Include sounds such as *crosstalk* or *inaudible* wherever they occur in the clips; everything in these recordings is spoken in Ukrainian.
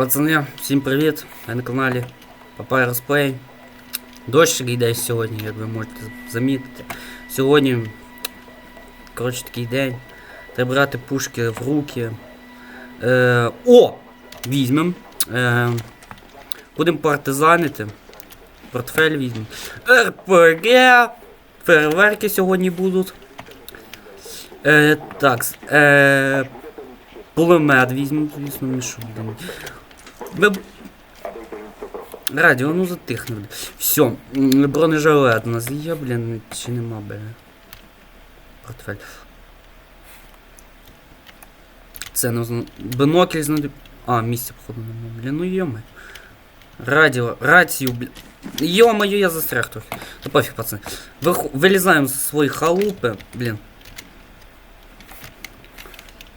Пацани, всім привіт! Ви на каналі Папай Розплей. Дощик йде сьогодні, як ви можете замітити. Сьогодні, коротше, такий день. Треба брати пушки в руки. Е, о! Візьмем. Е, будемо партизанити. Портфель візьмем. РПГ! Фейерверки сьогодні будуть. Е, так. Е, Пулемет візьмемо, звісно. Ми... Радіо, ну затихне. Все, бронежилет у нас є, блін, чи нема, блін. Портфель. Це ну, бинокль знайду. А, місця, походу, нема, блін, ну йома. Радіо, рацію, блін. Йо-моє, я застряг трохи. Та пофіг, пацани. Виху... Вилізаємо з своєї халупи, блін.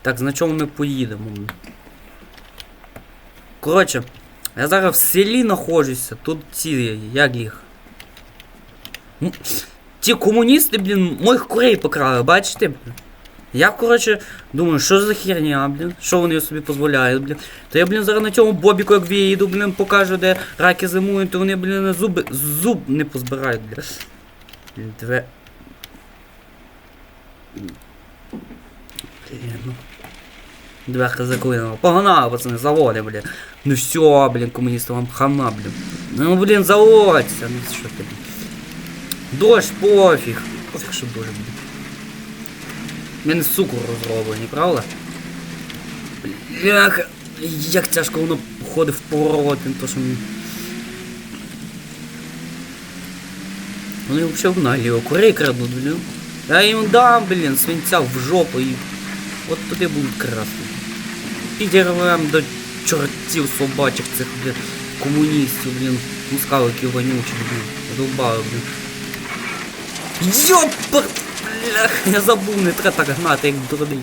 Так, на чому ми поїдемо? Коротше, я зараз в селі знаходжуся, тут ці, як їх. Ті комуністи, блін, моїх курей покрали, бачите? Я, коротше, думаю, що за херня, блін, що вони собі дозволяють, блін. То я, блін, зараз на цьому бобіку, як виїду, блін, покажу, де раки зимують, то вони, блін, зуби, зуб не позбирають. Блін, Две... Блін, ну. Дверка заклинила. Погнали, пацани, заводи, блін. Ну все, блін, комуністам вам хана, блін. Ну, блін, заводься. Ну що ти, блін. Дощ, пофіг. Пофіг, що дощ, блін. У мене цукор розроблені, правда? Бляха. Як тяжко воно ходить в повороти, то що мені. Вони взагалі наліво, курей крадуть, блін. Я їм дам, блін, свинця в жопу і От туди будуть красти. Підірвем до чортів собачих цих, блін, комуністів, блін, мускаликів вонючих, блін, долбали, блін. Йопар! Блях, я забув, не треба так гнати, як дурний.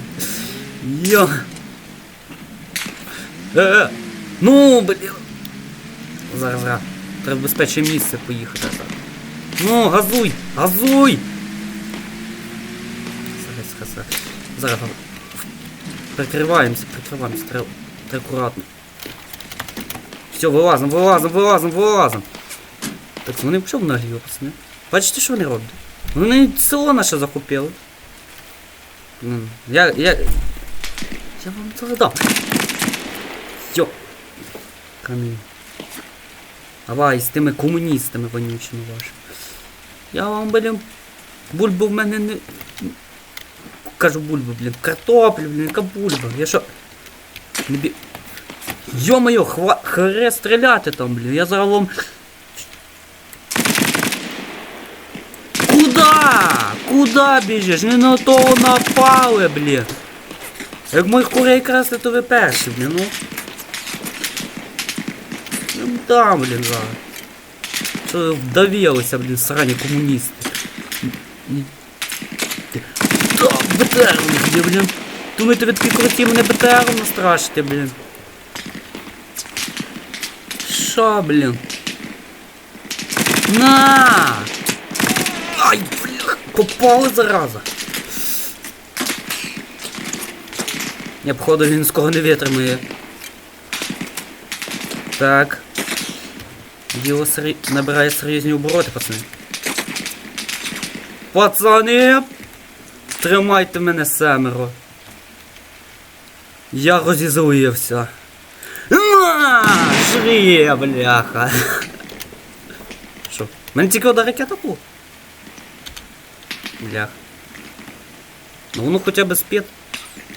Йо. Е, ну, блін. Зараз, зараз. Треба в безпечне місце поїхати. Ну, газуй! Газуй! Зараз, зараз, зараз. Зараз. Прикриваємося, прикриваємося, треба, треба. Все, вилазимо, вилазимо, вилазимо, вилазимо. Так, вони взагалі наліво, пацани. Бачите, що вони роблять? Вони село наше захопили. Я, я... Я вам це дам. Йо. Камінь. Давай, з тими комуністами вонючими вашими. Я вам, блін, бульбу в мене не... Кажу бульбу, блін, картоплю, блін, яка бульба. Я що. Йо-моє, хва... хре стріляти там, блін. Я зараз вам. Куда? Куда біжиш? Не на того напали, блін. Як моїх курей красти, то ви перші, блін, ну. Ну там, блін, зараз. Що ви вдавилися, блін, срані комуністи. БТР блін. Думаєте, ви такі круті мене БТРом настрашите, блін. Що, блін? На! Ай, блях, попали зараза. Я походу він скоро не витримає. Так. Діло сері... набирає серйозні обороти, пацани. Пацани! Тримайте мене семеро. Я розізлився. На! Жри, бляха. Що? Мене тільки одна ракета була. Блях. Ну воно хоча б спить.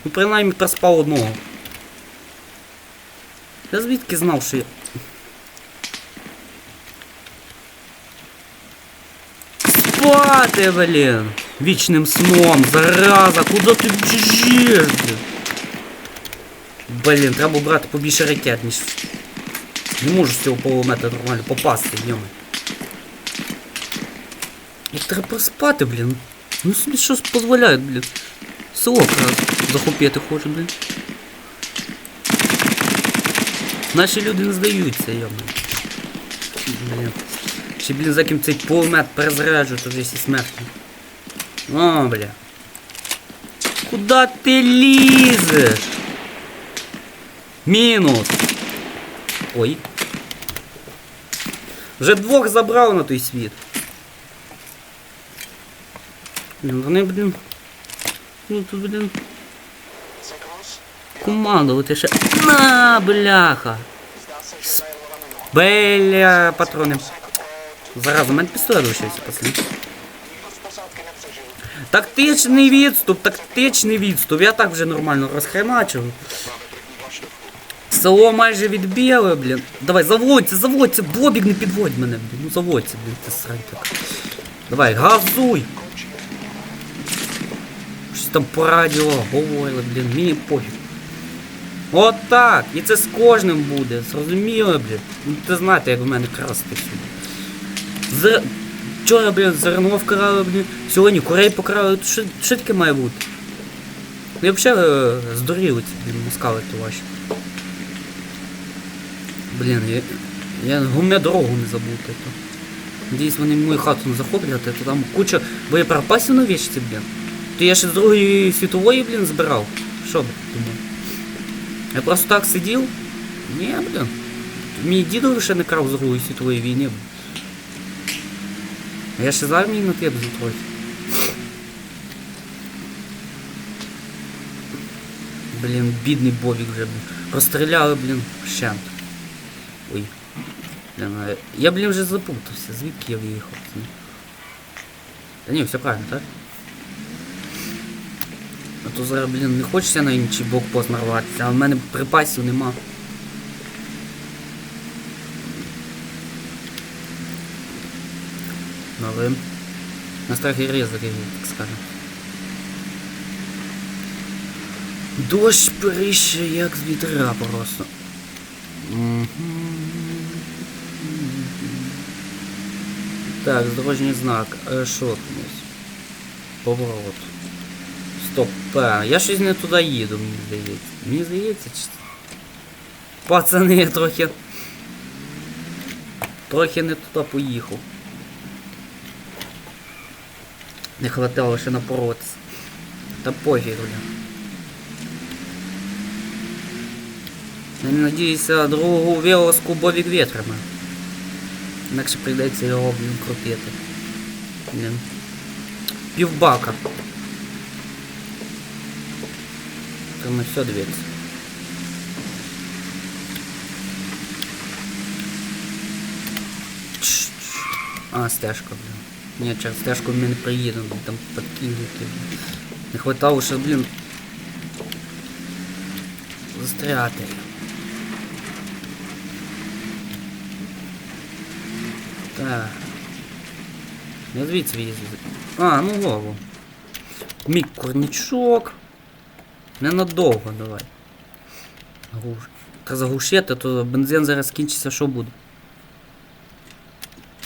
Ну принаймні проспав одного. Я звідки знав, що я. Спати, блін! Вічним сном, зараза, куди ти біжиш, блін? Блін, треба брати побільше ракет, ніж. Не можу з цього полуметра нормально попасти, йоми. Як треба проспати, блін. Ну собі щось дозволяють, блін. Село якраз захопити хоче, блін. Наші люди не здаються, йоми. Блін. Ще, блін, за ким цей пулемет перезаряджу, то вже всі смертні. О, бля. Куда ти лізеш? Мінус. Ой. Вже двох забрав на той світ. Вони, блін. Ну тут, блін. Командувати ще. На, бляха! Бля, патрони. Зараз, у мене пістолет лишився, пацани. Тактичний відступ, тактичний відступ. Я так вже нормально розхреначив. Село майже відбили, блін. Давай, заводься, заводься, Бобік, не підводь мене, блін. Ну заводься, блін, ти срань. Давай, газуй! Щось там по радіо говорили, блін, мені пофіг. От так! І це з кожним буде, зрозуміло, блін. Ну ти знаєте, як в мене красти сюди. З... Вчора, блін, зерно вкрали, блін. Сьогодні курей покрали. Що, що таке має бути? Я взагалі е, здуріли ці, блін, москалити ваші. Блін, я, я головне дорогу не забути. То. Надіюсь, вони мою хату не захоплять, то там куча боєприпасів на вічці, блін. То я ще з Другої світової, блін, збирав. Що би ти думав? Я просто так сидів. Ні, блін. Мій дідо ще не крав з Другої світової війни. Я ще з армії на тебе трохи. Блін, бідний Бобік вже, блін. Розстріляли, блін, вщент. Ой. Блін, я, блін, вже запутався, звідки я виїхав. Та ні, все правильно, так? А то зараз, блін, не хочеться на інший блокпост нарватися, а в мене припасів нема. Новим. На страх і ризик, так скажем. Дощ періще як з вітра просто. Так, дорожній знак. Е, Що тут у нас? Поворот. Стоп, П. Я щось не туди їду, мені здається. Мені здається, чи... Пацани, я трохи. Трохи не туди поїхав. Не хватало ще напоротися. Та бля. Я не надіюся другу вілоску Бобік вітрами. Інакше прийдеться його, блін, крутити. Блін. Півбака. Та на все чш. А, стежка, блін. Ні, через стежку ми не приїдемо, там подкинути. Не хватало, що, блін. Застряти. Так. Я звідси їздив. А, ну голову. Мій корничок. Ненадовго давай. Та заглушити, то бензин зараз скінчиться, що буде.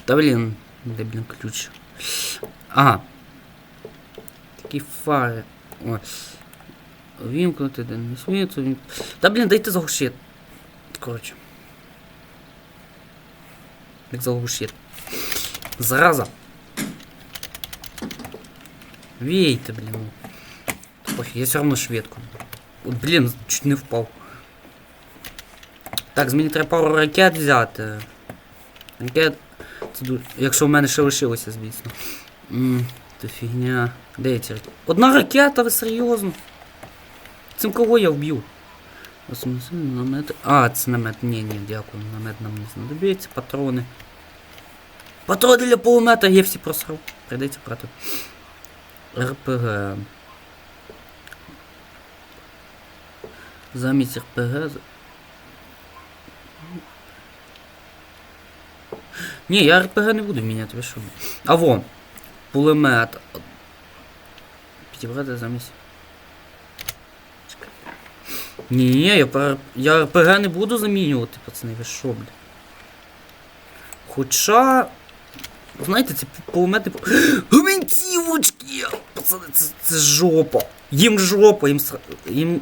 Та блін, де блін ключ. Ага. Такі фари. О. Вімкнути, де не світу. Вім... Та блін, дайте заглушити. Коротше. Як заглушити. Зараза. Вейте, блин. Ой, я все равно шведку. От, блін, чуть не впав. Так, з мені треба пару ракет взяти. Ракет. Якщо в мене ще лишилося, звісно. Це фігня. Де ці ракети? Одна ракета, ви серйозно? Цим кого я вб'ю? Намет. А, це намет. Ні, ні, дякую. Намет нам не знадобиться. Патрони. Патрони для полумета я всі просрав. Прийдеться брати. РПГ. Замість РПГ. Ні, я РПГ не буду міняти, ви що? А вон. Пулемет. Підібрати замість. Ні, ні, я, я РПГ не буду замінювати, пацани, ви що, бля. Хоча. Знаєте, ці пулемети. *gasps* Гвинтівочки! Пацани, це, це жопа. Їм жопа, їм їм.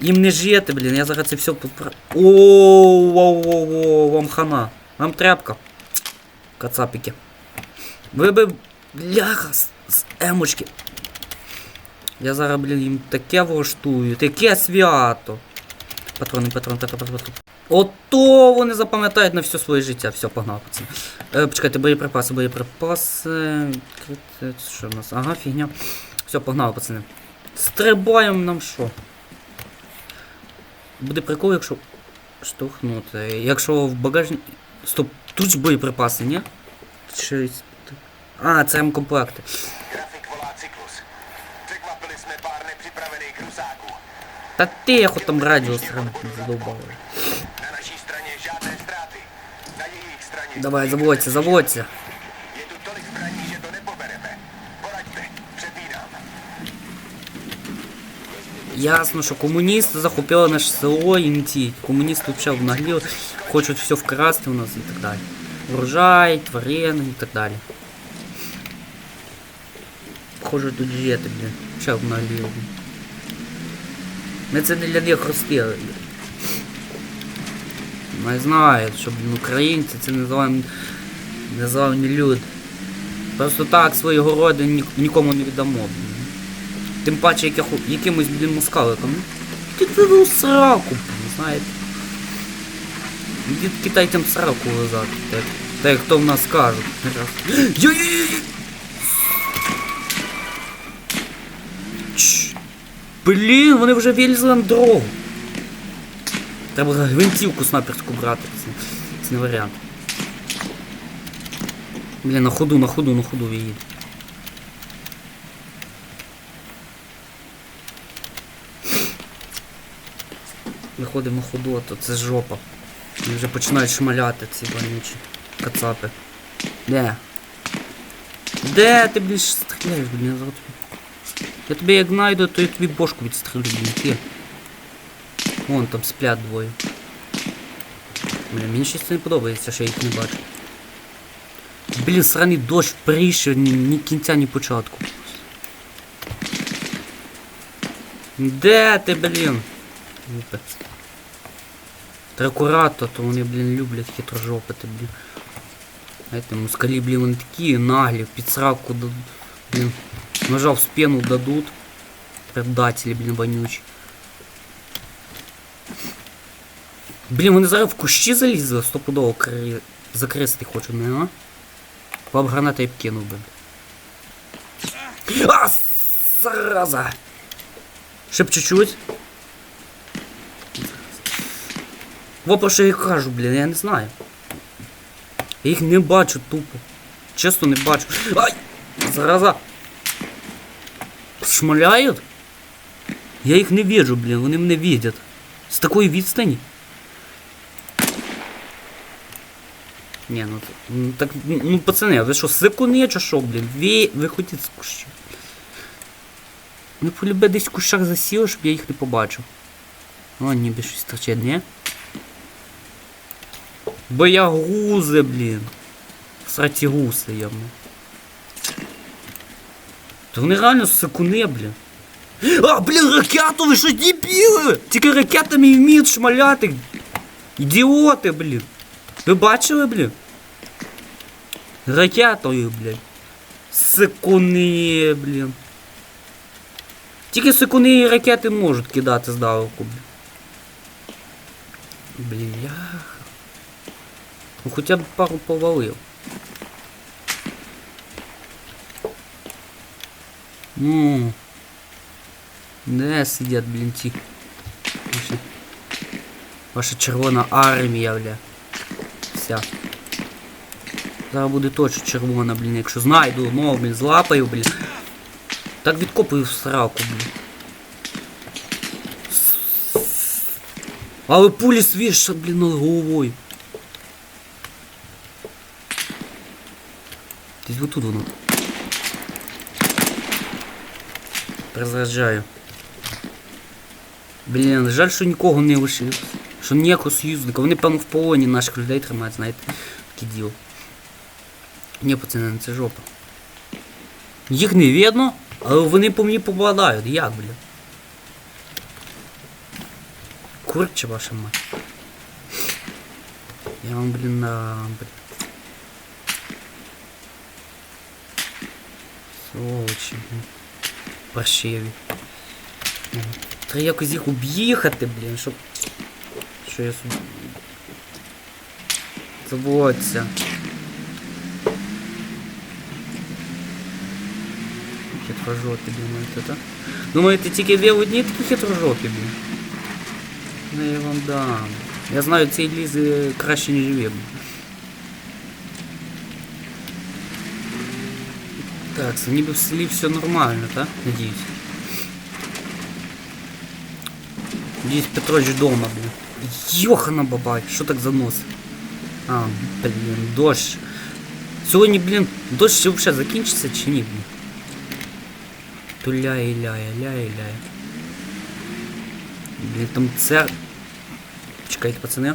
Їм не жити, блін, я зараз це все попра. Ооо, вам хана. Вам тряпка. Кацапики. Ви би. Бляха, з, з емочки. Я зараз, блін, їм таке влаштую, таке свято. Патрони, патрони, патрони, патрони. Ото вони запам'ятають на все своє життя. Все, погнав, пацани. Е, почекайте, боєприпаси, боєприпаси. Що в нас? Ага, фігня. Все, погнали, пацани. Стрибаємо нам що? Буде прикол, якщо штовхнути. Якщо в багажні. Стоп, тут ж боєприпаси, ні? Чи... А, це М-комплекти. Grafik volá cyklus. Překvapili jsme pár nepřipravených rusáků. Та тихо там радіо срам задовбали. Na naší straně žádné ztráty. Na jejich straně Давай, заводься, заводься. je tu tolik zbraní, že to nepobereme. Poraďte, přepínám. Ясно, що комуністи захопили наше село і не ті. Комуністи взагалі обнагліли, хочуть все вкрасти у нас і так далі. Врожай, тварини і так далі. Похоже, тут жити, блін. Ще обнагліли. блін. Ми це не для них розпіли. Не знають, що, блін, українці це незалежні, незалежні люди. Просто так свої городи ні- нікому не віддамо, блін. Тим паче яких, якимось, блін, москаликом. Ти в сраку, знаєте. Ідіть китайцям сраку лизати, так, так як то в нас! Чш. Блін, вони вже вилізли на дорогу. Треба гвинтівку снайперську брати. Це, не варіант. Блін, на ходу, на ходу, на ходу їде. Виходимо на ходу, а то це жопа. Вони вже починають шмаляти ці вонючі кацапи. Де? Де ти, блін, стріляєш, блін, зараз тобі- Я тебе як знайду, то я тобі бошку відстрілю, блін, ти. Вон там сплять двоє. Блін, мені щось не подобається, що я їх не бачу. Блін, сраний дощ прийшов, ні, ні кінця, ні початку. Де ти, блін? Глупець. Та акуратно, то вони, блін, люблять хитрожопити, блін. Знаєте, москалі, блін, вони такі наглі, під сраку дадуть. Блін, ножа в спину дадуть. Предателі, блін, вонючі. Блін, вони зараз в кущі залізли, стопудово кри... закрести хочуть, не, а? Баб граната я б кинув би. А, зараза! Ще б чуть-чуть. Во про що я кажу, блін, я не знаю. Я їх не бачу тупо. Чесно не бачу. Ай! Зараза! Шмаляють? Я їх не вижу, блін, вони мене видять. З такої відстані. Ні, ну, ну так, ну пацани, а ви що, сикуни чи що, блін? Ви, виходіть з кущів. Ну полюбе десь в кущах засіли, щоб я їх не побачив. О, ніби щось торчить, ні? Боягузи, блін. Сраті гуси, йому. Та вони реально сикуни, блін. А, блін, ракету, ви що дебіли? Тільки ракетами і вміють шмаляти. Ідіоти, блін. Ви бачили, блін? Ракетою, блін. Сикуни, блін. Тільки секуни і ракети можуть кидати здалеку. блін. Блін, я. Ну хоча б пару повалив. Ну. Де сидять, блін, ті. Ваші... Ваша червона армія, бля. Вся. Зараз буде точно червона, блін, якщо знайду, ну, блін, злапаю, блін. Так відкопую в сраку, блін. Але пулі свіжа, блін, головою. Отут воно. Перезаряджаю. Блін, жаль, що нікого не лишив. Що ніякого союзника. Вони, певно, в полоні наших людей тримають, знаєте, таке діло. Ні, пацани, це жопа. Їх не видно, але вони по мені попадають. Як, бля? Курча ваша мать. Я вам, блін, на... Блін. Сволочі, блін. Паршиві. Треба якось їх об'їхати, блін, щоб Що я собі. Заводься. Хитрожопі, думаєте, так? Думаєте, тільки ви одні такі хитрожопі, блін? Ну я вам дам. Я знаю, цієї лізи краще, ніж ви, Так, це ніби в селі все нормально, так? Надіюсь. Надіюсь, Петрович дома, блін. Йохана бабай, що так заносить? А, блін, дощ. Сьогодні, блін, дощ ще взагалі закінчиться чи ні, блін? То ляє, ляє, ляє, ляє. Блін, там це... Чекайте, пацани.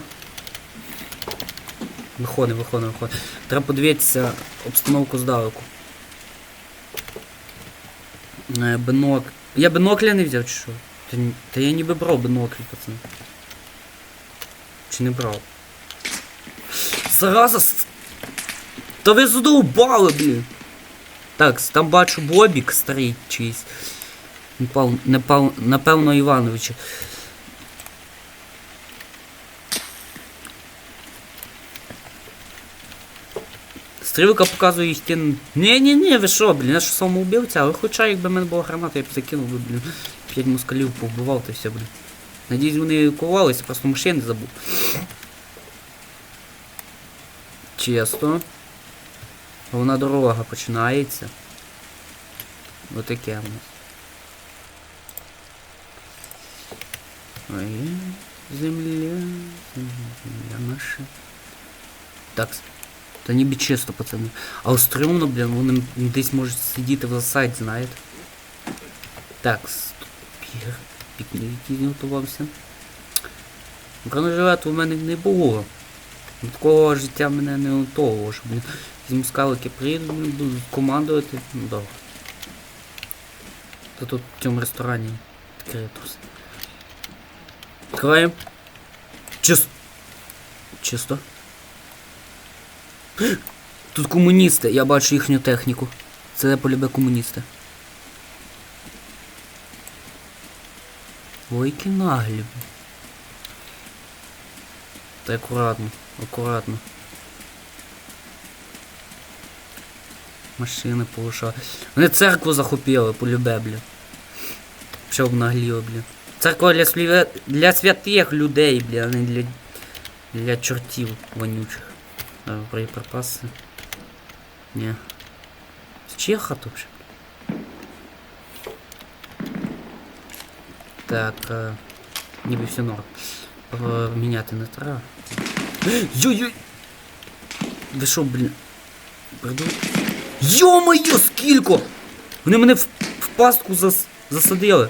Виходимо, виходимо, виходимо. Треба подивитися обстановку здалеку. Е, Бинок. Я бинокля не взяв чи що? Та, та я ніби брав бинокль, пацан. Чи не брав? Зараза! Та ви задовбали, блін! Так, там бачу Бобік старий чийсь. Напевно Івановича. Стрілка показує стін. Ні-ні-ні, ви що, блін, я ж самоубивця, але хоча якби в мене була граната, я б закинув би, блін. П'ять москалів повбивав та все, блін. Надіюсь, вони ковалися, просто машини забув. Чисто. Головна дорога починається. Отаке в нас. Ой, земля, земля наша. Так, та ніби чисто, пацани. А стрьомно, блін, вони десь можуть сидіти в засаді, знаєте. Так, пір, пікнік якийсь готувався. Бронежилету в мене не було. Такого життя мене не готового, щоб блін, з мускалики приїдуть, будуть командувати. Ну добре. То тут в цьому ресторані відкрито все. Відкриваємо. Чисто. Чисто. *gasps* Тут комуністи, я бачу їхню техніку. Це полюбе комуністи. Ой, які наглі. Та акуратно, акуратно. Машини порушали. Вони церкву захопили, полюбе, бля. Що обнагліло, бля. Церква для, для святих людей, бля, а не для, для чортів вонючих. Боєприпаси. Ні. З чия хата вообще? Так, е, ніби все норм. Е, Міняти не треба. *gasps* Йой-йой! Ви що, блін? Приду? Йо-моє, скілько! Вони мене в, в пастку зас, засадили.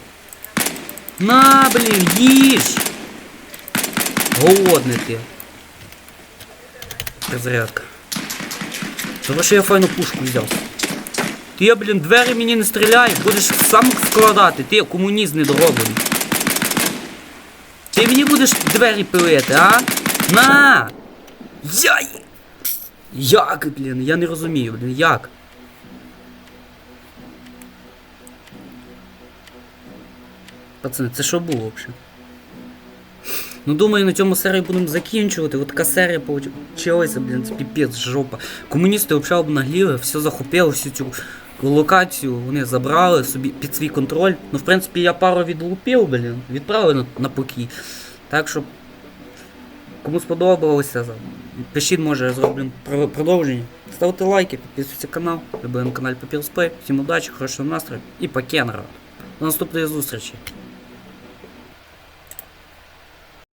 На, блін, їж! Голодний ти. Перезарядка. Того, що я файну пушку взяв. Ти, блін, двері мені не стріляй, будеш сам складати, ти комуніст недороблений. Ти мені будеш двері пилити, а? На! Яй! Як, блін, я не розумію, блін, як? Пацани, це що було взагалі? Ну думаю, на цьому серію будемо закінчувати. От така серія получилася, блін, це піпець, жопа. Комуністи взагалі обнагліли, все захопили, всю цю локацію вони забрали собі під свій контроль. Ну, в принципі, я пару відлупив, блін, відправили на, на покій. Так що, кому сподобалося, пишіть, може, про- продовження. Ставте лайки, підписуйтесь на канал, любимо на каналі Папір Спей. Всім удачі, хорошого настрою і пока. До наступної зустрічі.